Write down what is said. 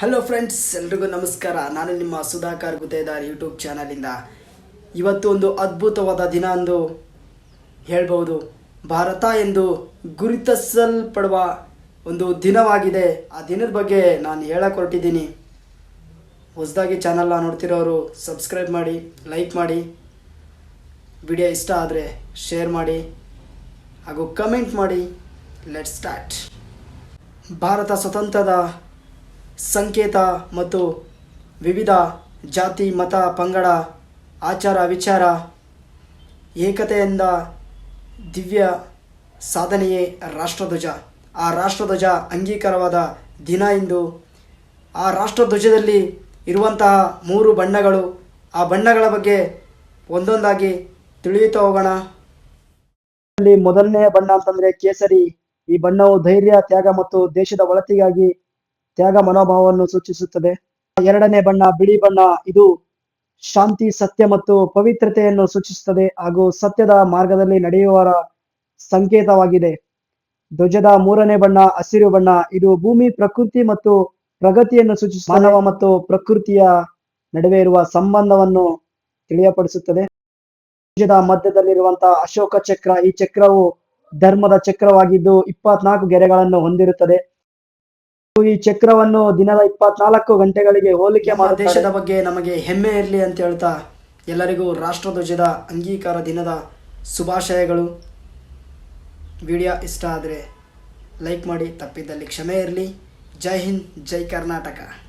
Hello friends ಎಲ್ರಿಗೂ ನಮಸ್ಕಾರ. ನಾನು ನಿಮ್ಮ ಸುಧಾಕರ್ ಗುತ್ತೇದಾರ್ ಯೂಟ್ಯೂಬ್ ಚಾನಲಿಂದ ಇವತ್ತು ಒಂದು ಅದ್ಭುತವಾದ ದಿನ ಎಂದು ಹೇಳ್ಬೋದು ಭಾರತ ಎಂದು ಗುರುತಿಸಲ್ಪಡುವ ಒಂದು ದಿನವಾಗಿದೆ. ಆ ದಿನದ ಬಗ್ಗೆ ನಾನು ಹೇಳಕ್ಕೆ ಹೊರಟಿದ್ದೀನಿ ಹೊಸದಾಗಿ ಚಾನಲ್ನ ನೋಡ್ತಿರೋರು ಸಬ್ಸ್ಕ್ರೈಬ್ ಮಾಡಿ ಲೈಕ್ ಮಾಡಿ. ವಿಡಿಯೋ ಇಷ್ಟ ಆದರೆ ಶೇರ್ ಮಾಡಿ. ಹಾಗೂ ಕಮೆಂಟ್ ಮಾಡಿ. ಲೆಟ್ ಸ್ಟಾರ್ಟ್ ಭಾರತ ಸ್ವತಂತ್ರದ ಸಂಕೇತ ಮತ್ತು ವಿವಿಧ ಜಾತಿ, ಮತ, ಪಂಗಡ, ಆಚಾರ, ವಿಚಾರ, ಏಕತೆಯಿಂದ ದಿವ್ಯ ಸಾಧನೆಯೇ ರಾಷ್ಟ್ರಧ್ವಜ. ಆ ರಾಷ್ಟ್ರಧ್ವಜ ಅಂಗೀಕಾರವಾದ ದಿನ ಎಂದು ಆ ರಾಷ್ಟ್ರಧ್ವಜದಲ್ಲಿ ಇರುವಂತಹ ಮೂರು ಬಣ್ಣಗಳು. ಆ ಬಣ್ಣಗಳ ಬಗ್ಗೆ ಒಂದೊಂದಾಗಿ ತಿಳಿಯುತ್ತಾ ಹೋಗೋಣ. ಮೊದಲನೆಯ ಬಣ್ಣ ಅಂತಂದ್ರೆ ಕೇಸರಿ. ಈ ಬಣ್ಣವು ಧೈರ್ಯ, ತ್ಯಾಗ ಮತ್ತು ದೇಶದ ಒಳತಿಗಾಗಿ ತ್ಯಾಗ ಮನೋಭಾವವನ್ನು ಸೂಚಿಸುತ್ತದೆ. ಎರಡನೇ ಬಣ್ಣ, ಬಿಳಿ ಬಣ್ಣ, ಇದು ಶಾಂತಿ, ಸತ್ಯ ಮತ್ತು ಪವಿತ್ರತೆಯನ್ನು ಸೂಚಿಸುತ್ತದೆ ಹಾಗೂ ಸತ್ಯದ ಮಾರ್ಗದಲ್ಲಿ ನಡೆಯುವವರ ಸಂಕೇತವಾಗಿದೆ. ಧ್ವಜದ ಮೂರನೇ ಬಣ್ಣ, ಹಸಿರು ಬಣ್ಣ, ಇದು ಭೂಮಿ, ಪ್ರಕೃತಿ ಮತ್ತು ಪ್ರಗತಿಯನ್ನು ಸೂಚಿಸುತ್ತದೆ. ಮಾನವ ಮತ್ತು ಪ್ರಕೃತಿಯ ನಡುವೆ ಇರುವ ಸಂಬಂಧವನ್ನು ತಿಳಿಯಪಡಿಸುತ್ತದೆ. ಧ್ವಜದ ಮಧ್ಯದಲ್ಲಿರುವಂತಹ ಅಶೋಕ ಚಕ್ರ, ಈ ಚಕ್ರವು ಧರ್ಮದ ಚಕ್ರವಾಗಿದ್ದು ಇಪ್ಪತ್ನಾಲ್ಕು ಗೆರೆಗಳನ್ನು ಹೊಂದಿರುತ್ತದೆ. ಈ ಚಕ್ರವನ್ನು ದಿನದ ಇಪ್ಪತ್ನಾಲ್ಕು ಗಂಟೆಗಳಿಗೆ ಹೋಲಿಕೆ ಮಾಡುವ ದೇಶದ ಬಗ್ಗೆ ನಮಗೆ ಹೆಮ್ಮೆ ಇರಲಿ ಅಂತ ಹೇಳ್ತಾ ಎಲ್ಲರಿಗೂ ರಾಷ್ಟ್ರಧ್ವಜದ ಅಂಗೀಕಾರ ದಿನದ ಶುಭಾಶಯಗಳು. ವಿಡಿಯೋ ಇಷ್ಟ ಆದರೆ ಲೈಕ್ ಮಾಡಿ ತಪ್ಪಿದ್ದಲ್ಲಿ ಕ್ಷಮೆ ಇರಲಿ. ಜೈ ಹಿಂದ್ ಜೈ ಕರ್ನಾಟಕ.